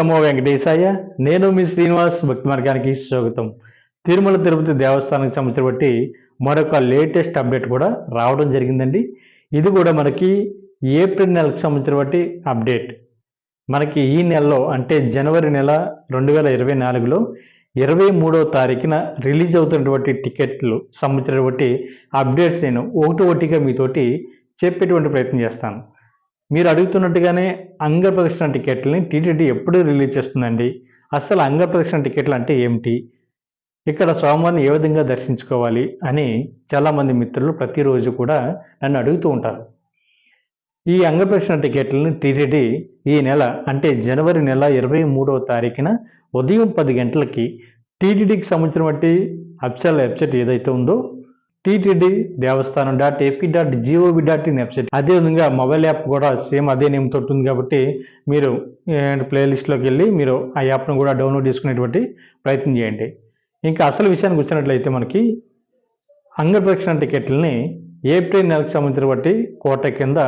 నమో వెంకటేశాయ. నేను మీ శ్రీనివాస్ భక్తి మార్గానికి స్వాగతం. తిరుమల తిరుపతి దేవస్థానానికి సంబంధించిన బట్టి మరొక లేటెస్ట్ అప్డేట్ కూడా రావడం జరిగిందండి. ఇది కూడా మనకి ఏప్రిల్ నెలకు సంబంధించిన బట్టి అప్డేట్. మనకి ఈ నెలలో అంటే జనవరి నెల రెండు వేల ఇరవై నాలుగులో ఇరవై మూడవ తారీఖున రిలీజ్ అవుతున్నటువంటి టికెట్లు సంబంధించినటువంటి అప్డేట్స్ నేను ఒకటి ఒకటిగా మీతోటి చెప్పేటువంటి ప్రయత్నం చేస్తాను. మీరు అడుగుతున్నట్టుగానే అంగ ప్రదక్షిణ టికెట్లని టీటీడీ ఎప్పుడు రిలీజ్ చేస్తుందండి? అసలు అంగ ప్రదక్షిణ టికెట్లు అంటే ఏమిటి? ఇక్కడ స్వామివారిని ఏ విధంగా దర్శించుకోవాలి అని చాలామంది మిత్రులు ప్రతిరోజు కూడా నన్ను అడుగుతూ ఉంటారు. ఈ అంగ ప్రదక్షిణ టికెట్లను టీటీడీ ఈ నెల అంటే జనవరి నెల ఇరవై మూడవ తారీఖున ఉదయం పది గంటలకి టీటీడీకి సంబంధించినటువంటి అప్సల్ వెబ్సైట్ ఏదైతే ఉందో TTD Devasthanam dot AP dot gov dot in website. అదేవిధంగా మొబైల్ యాప్ కూడా సేమ్ అదే నేమ్ తోటి ఉంది కాబట్టి మీరు ప్లేలిస్ట్లోకి వెళ్ళి మీరు ఆ యాప్ను కూడా డౌన్లోడ్ చేసుకునేటువంటి ప్రయత్నం చేయండి. ఇంకా అసలు విషయానికి వచ్చినట్లయితే మనకి అంగప్రదక్షిణ టికెట్లని ఏప్రిల్ నెలకు సంబంధించిన బట్టి కోట కింద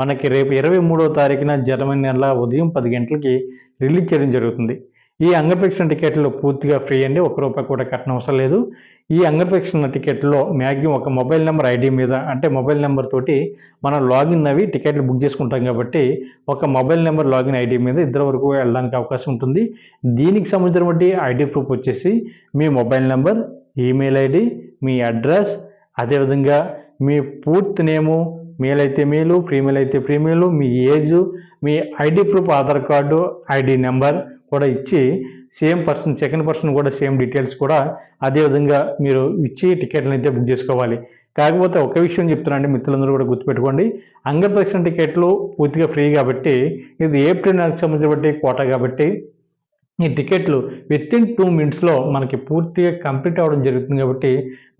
మనకి రేపు ఇరవై మూడో తారీఖున జర్మనీ నెల ఉదయం పది గంటలకి రిలీజ్ చేయడం జరుగుతుంది. ఈ అంగపేక్షణ టికెట్లు పూర్తిగా ఫ్రీ అండి. ఒక రూపాయి కూడా కట్టడం అవసరం లేదు. ఈ అంగపేక్షణ టికెట్లో మ్యాక్సిమం ఒక మొబైల్ నెంబర్ ఐడి మీద అంటే మొబైల్ నెంబర్ తోటి మనం లాగిన్ అవి టికెట్లు బుక్ చేసుకుంటాం కాబట్టి ఒక మొబైల్ నెంబర్ లాగిన్ ఐడి మీద ఇద్దరు వరకు వెళ్ళడానికి అవకాశం ఉంటుంది. దీనికి సంబంధించినటువంటి ఐడి ప్రూఫ్ వచ్చేసి మీ మొబైల్ నెంబర్ ఈమెయిల్ ఐడి మీ అడ్రస్ అదేవిధంగా మీ పూర్తి నేము మేల్ అయితే మేలు ఫీమేల్ అయితే ఫీమేలు మీ ఏజ్ మీ ID proof Aadhaar card ID number కూడా ఇచ్చి సేమ్ పర్సన్ సెకండ్ పర్సన్ కూడా సేమ్ డీటెయిల్స్ కూడా అదే విధంగా మీరు ఇచ్చి టికెట్లను అయితే బుక్ చేసుకోవాలి. కాకపోతే ఒక విషయం చెప్తున్నానండి మిత్రులందరూ కూడా గుర్తుపెట్టుకోండి. అంగప్రదక్షిణ టికెట్లు పూర్తిగా ఫ్రీ కాబట్టి ఇది ఏప్రిల్ నెలకు సంబంధించిన బట్టి కోట కాబట్టి ఈ టికెట్లు విత్ ఇన్ టూ మినిట్స్లో మనకి పూర్తిగా కంప్లీట్ అవ్వడం జరుగుతుంది కాబట్టి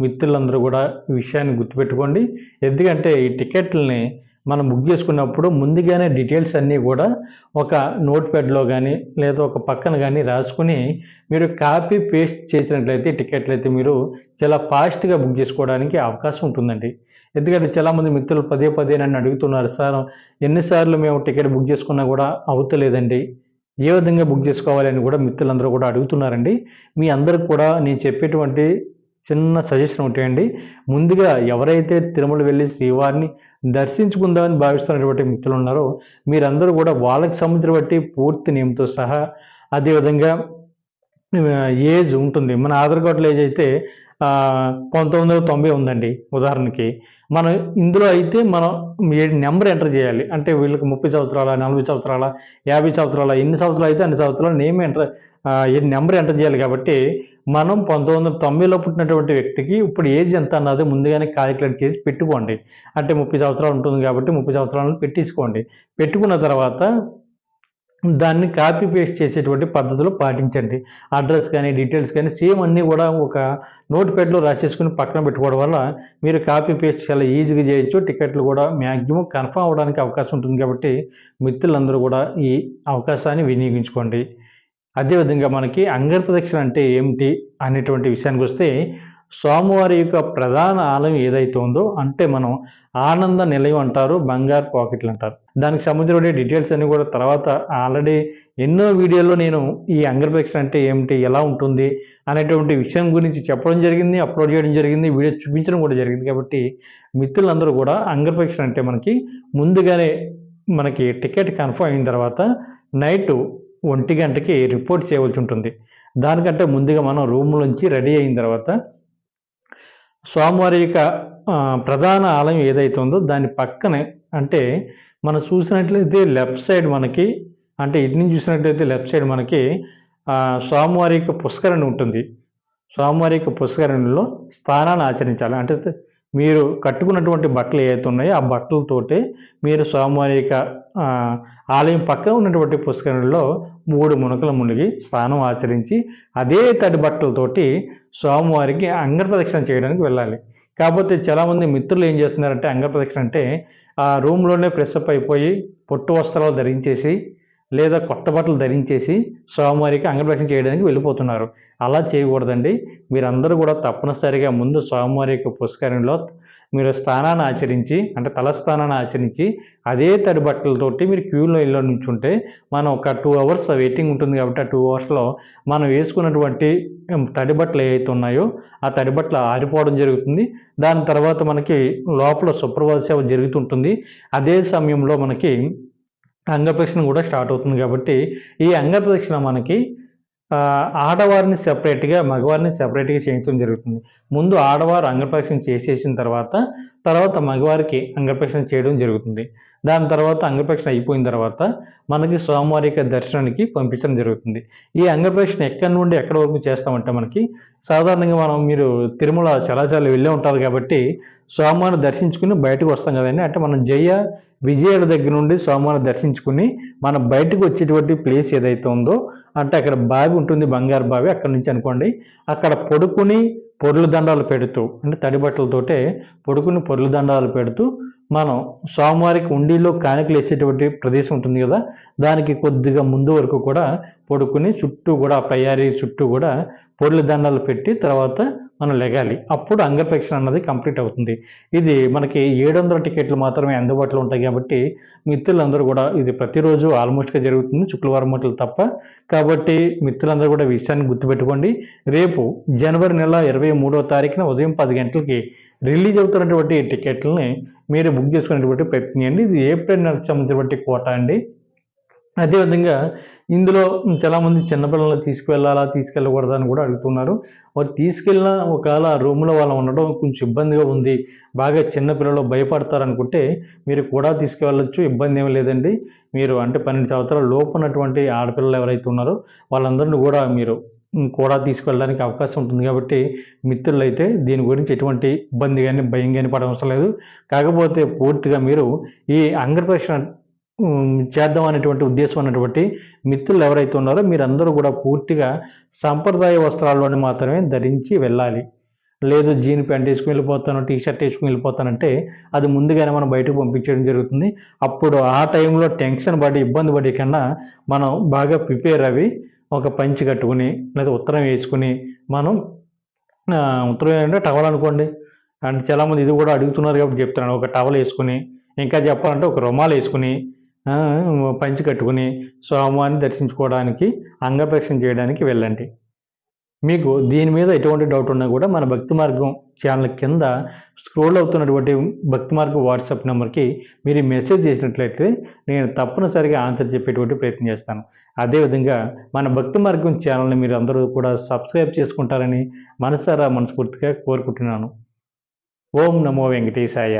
మిత్రులందరూ కూడా ఈ విషయాన్ని గుర్తుపెట్టుకోండి. ఎందుకంటే ఈ టికెట్లని మనం బుక్ చేసుకున్నప్పుడు ముందుగానే డీటెయిల్స్ అన్నీ కూడా ఒక నోట్ ప్యాడ్లో కానీ లేదా ఒక పక్కన కానీ రాసుకుని మీరు కాపీ పేస్ట్ చేసినట్లయితే టికెట్లు అయితే మీరు చాలా ఫాస్ట్గా బుక్ చేసుకోవడానికి అవకాశం ఉంటుందండి. ఎందుకంటే చాలామంది మిత్రులు పదే పదే నన్ను అడుగుతున్నారు సార్ ఎన్నిసార్లు మేము టికెట్ బుక్ చేసుకున్నా కూడా అవుతలేదండి. ఏ విధంగా బుక్ చేసుకోవాలని కూడా మిత్రులందరూ కూడా అడుగుతున్నారండి. మీ అందరికి కూడా నేను చెప్పేటువంటి చిన్న సజెషన్ ఉంటాయండి ముందుగా ఎవరైతే తిరుమల వెళ్ళి శ్రీవారిని దర్శించుకుందామని భావిస్తున్నటువంటి మిత్రులు ఉన్నారో మీరందరూ కూడా వాళ్ళకి సంబంధించిన బట్టి పూర్తి నేమ్తో సహా అదేవిధంగా ఏజ్ ఉంటుంది. మన ఆధార్ కార్డులో ఏజ్ అయితే పంతొమ్మిది వందల తొంభై ఉందండి ఉదాహరణకి. మనం ఇందులో అయితే మనం నెంబర్ ఎంటర్ చేయాలి? అంటే వీళ్ళకి ముప్పై సంవత్సరాల నలభై సంవత్సరాల యాభై సంవత్సరాల ఎన్ని సంవత్సరాలు అయితే అన్ని సంవత్సరాలు నేమ్ ఎంటర్ నెంబర్ ఎంటర్ చేయాలి కాబట్టి మనం పంతొమ్మిది వందల తొంభైలో పుట్టినటువంటి వ్యక్తికి ఇప్పుడు ఏజ్ ఎంత అన్నది ముందుగానే క్యాలిక్యులేట్ చేసి పెట్టుకోండి. అంటే ముప్పై సంవత్సరాలు ఉంటుంది కాబట్టి ముప్పై సంవత్సరాలు పెట్టించుకోండి పెట్టుకున్న తర్వాత దాన్ని కాపీ పేస్ట్ చేసేటువంటి పద్ధతులు పాటించండి. అడ్రస్ కానీ డీటెయిల్స్ కానీ సేమ్ అన్నీ కూడా ఒక నోట్ ప్యాడ్లో రాసేసుకుని పక్కన పెట్టుకోవడం వల్ల మీరు కాపీ పేస్ట్ చాలా ఈజీగా చేయొచ్చు. టికెట్లు కూడా మ్యాక్సిమం కన్ఫర్మ్ అవ్వడానికి అవకాశం ఉంటుంది కాబట్టి మిత్రులందరూ కూడా ఈ అవకాశాన్ని వినియోగించుకోండి. అదేవిధంగా మనకి అంగప్రదక్షిణ అంటే ఏమిటి అనేటువంటి విషయానికి వస్తే స్వామివారి యొక్క ప్రధాన ఆలయం ఏదైతే ఉందో అంటే మనం ఆనంద నిలయం అంటారు బంగారు పాకెట్లు అంటారు. దానికి సంబంధించిన డీటెయిల్స్ అన్ని కూడా తర్వాత ఆల్రెడీ ఎన్నో వీడియోల్లో నేను ఈ అంగప్రదక్షిణ అంటే ఏమిటి ఎలా ఉంటుంది అనేటువంటి విషయం గురించి చెప్పడం జరిగింది అప్లోడ్ చేయడం జరిగింది వీడియో చూపించడం కూడా జరిగింది. కాబట్టి మిత్రులందరూ కూడా అంగప్రదక్షిణ అంటే మనకి ముందుగానే మనకి టికెట్ కన్ఫర్మ్ అయిన తర్వాత నైటు ఒంటి గంటకి రిపోర్ట్ చేయవలసి ఉంటుంది. దానికంటే ముందుగా మనం రూమ్ నుంచి రెడీ అయిన తర్వాత స్వామివారి యొక్క ప్రధాన ఆలయం ఏదైతే ఉందో దాని పక్కనే అంటే మనం చూసినట్లయితే లెఫ్ట్ సైడ్ మనకి అంటే ఇటు నుంచి చూసినట్లయితే లెఫ్ట్ సైడ్ మనకి స్వామివారి యొక్క పుష్కరణి ఉంటుంది. స్వామివారి యొక్క పుష్కరణిలో స్థానాన్ని ఆచరించాలి. అంటే మీరు కట్టుకున్నటువంటి బట్టలు ఏవైతే ఉన్నాయో ఆ బట్టలతోటి మీరు స్వామివారి యొక్క ఆలయం పక్కన ఉన్నటువంటి పుష్కరంలో మూడు మునకలు మునిగి స్నానం ఆచరించి అదే తడి బట్టలతోటి స్వామివారికి అంగప్రదక్షిణ చేయడానికి వెళ్ళాలి. కాకపోతే చాలామంది మిత్రులు ఏం చేస్తున్నారంటే అంగప్రదక్షిణ అంటే ఆ రూమ్లోనే ప్రెస్అప్ అప్ అయిపోయి పొట్టు వస్త్రాలు ధరించేసి లేదా కొత్త బట్టలు ధరించేసి స్వామివారికి అంగప్రదక్షిణ చేయడానికి వెళ్ళిపోతున్నారు. అలా చేయకూడదండి. మీరందరూ కూడా తప్పనిసరిగా ముందు స్వామివారి యొక్క పుష్కరంలో మీరు స్నానాన్ని ఆచరించి అంటే తల స్నానాన్ని ఆచరించి అదే తడి బట్టలతోటి మీరు క్యూలో ఇల్లు నుంచుంటే మనం ఒక టూ అవర్స్ వెయిటింగ్ ఉంటుంది కాబట్టి ఆ టూ అవర్స్లో మనం వేసుకున్నటువంటి తడి బట్టలు ఏవైతే ఉన్నాయో ఆ తడి బట్టలు ఆరిపోవడం జరుగుతుంది. దాని తర్వాత మనకి లోపల సుప్రభాత సేవ జరుగుతుంటుంది. అదే సమయంలో మనకి అంగప్రదక్షిణ కూడా స్టార్ట్ అవుతుంది కాబట్టి ఈ అంగప్రదక్షిణ మనకి ఆడవారిని సెపరేట్గా మగవారిని సెపరేట్గా చేయించడం జరుగుతుంది. ముందు ఆడవారు అంగప్రదక్షిణ చేసేసిన తర్వాత తర్వాత మగవారికి అంగప్రదక్షిణ చేయడం జరుగుతుంది. దాని తర్వాత అంగప్రదక్షిణ అయిపోయిన తర్వాత మనకి స్వామివారికి దర్శనానికి పంపించడం జరుగుతుంది. ఈ అంగప్రదక్షిణ ఎక్కడి నుండి ఎక్కడి వరకు చేస్తామంటే మనకి సాధారణంగా మనం మీరు తిరుమల చలాచాలు వెళ్ళే ఉంటారు కాబట్టి స్వామివారిని దర్శించుకుని బయటకు వస్తాం కదండి. అంటే మనం జయ విజయాల దగ్గర నుండి స్వామివారిని దర్శించుకుని మనం బయటకు వచ్చేటువంటి ప్లేస్ ఏదైతే ఉందో అంటే అక్కడ బావి ఉంటుంది బంగారు బావి అక్కడ నుంచి అనుకోండి. అక్కడ పడుకుని పొరులు దండాలు పెడుతూ అంటే తడి బట్టలతోటే పడుకుని పొర్లు దండాలు పెడుతూ మనం స్వామివారికి ఉండిలో కానుకలు వేసేటువంటి ప్రదేశం ఉంటుంది కదా దానికి కొద్దిగా ముందు వరకు కూడా పడుకుని చుట్టూ కూడా పయ్యారి చుట్టూ కూడా పొరులు దండాలు పెట్టి తర్వాత మనం లెగాలి. అప్పుడు అంగప్రక్షణ అన్నది కంప్లీట్ అవుతుంది. ఇది మనకి ఏడు వందల టికెట్లు మాత్రమే అందుబాటులో ఉంటాయి కాబట్టి మిత్రులందరూ కూడా ఇది ప్రతిరోజు ఆల్మోస్ట్గా జరుగుతుంది. శుక్రవారం మట్లు తప్ప. కాబట్టి మిత్రులందరూ కూడా విషయాన్ని గుర్తుపెట్టుకోండి. రేపు జనవరి నెల ఇరవై మూడో తారీఖున ఉదయం పది గంటలకి రిలీజ్ అవుతున్నటువంటి టికెట్లని మీరు బుక్ చేసుకునేటువంటి ప్రయత్నం చేయండి. ఇది ఏప్రిల్ నెలకు సంబంధించినటువంటి కోట అండి. అదేవిధంగా ఇందులో చాలామంది చిన్నపిల్లలు తీసుకువెళ్ళాలా తీసుకెళ్ళకూడదా అని కూడా అడుగుతున్నారు. వారు తీసుకెళ్ళిన ఒకవేళ రూమ్లో వాళ్ళు ఉండడం కొంచెం ఇబ్బందిగా ఉంది బాగా చిన్నపిల్లలు భయపడతారు అనుకుంటే మీరు కూడా తీసుకువెళ్ళొచ్చు ఇబ్బంది ఏమీ లేదండి. మీరు అంటే పన్నెండు సంవత్సరాల లోపు ఉన్నటువంటి ఆడపిల్లలు ఎవరైతే ఉన్నారో వాళ్ళందరినీ కూడా మీరు కూడా తీసుకెళ్ళడానికి అవకాశం ఉంటుంది కాబట్టి మిత్రులు అయితే దీని గురించి ఎటువంటి ఇబ్బంది కానీ భయం కానీ పడవసరం లేదు. కాకపోతే పూర్తిగా మీరు ఈ అంగప్రదక్షిణ చేద్దాం అనేటువంటి ఉద్దేశం అన్నటువంటి మిత్రులు ఎవరైతే ఉన్నారో మీరందరూ కూడా పూర్తిగా సాంప్రదాయ వస్త్రాల్లోని మాత్రమే ధరించి వెళ్ళాలి. లేదు జీన్ ప్యాంట్ వేసుకుని వెళ్ళిపోతాను టీ షర్ట్ వేసుకుని వెళ్ళిపోతానంటే అది ముందుగానే మనం బయటకు పంపించడం జరుగుతుంది. అప్పుడు ఆ టైంలో టెన్షన్ పడి ఇబ్బంది పడే కన్నా మనం బాగా ప్రిపేర్ అవి ఒక పంచి కట్టుకుని లేదా ఉత్తరం వేసుకుని మనం ఉత్తరం ఏంటంటే టవల్ అనుకోండి. అండ్ చాలామంది ఇది కూడా అడుగుతున్నారు కాబట్టి చెప్తున్నాను. ఒక టవల్ వేసుకుని ఇంకా చెప్పాలంటే ఒక రుమాలు వేసుకుని పంచి కట్టుకుని స్వామివారిని దర్శించుకోవడానికి అంగప్రక్షణ చేయడానికి వెళ్ళండి. మీకు దీని మీద ఎటువంటి డౌట్ ఉన్నా కూడా మన భక్తి మార్గం ఛానల్ కింద స్క్రోల్ అవుతున్నటువంటి భక్తి మార్గం వాట్సాప్ నెంబర్కి మీరు మెసేజ్ చేసినట్లయితే నేను తప్పనిసరిగా ఆన్సర్ చెప్పేటువంటి ప్రయత్నం చేస్తాను. అదేవిధంగా మన భక్తి మార్గం ఛానల్ని మీరు అందరూ కూడా సబ్స్క్రైబ్ చేసుకుంటారని మనసారా మనస్ఫూర్తిగా కోరుకుంటున్నాను. ఓం నమో వెంకటేశాయ.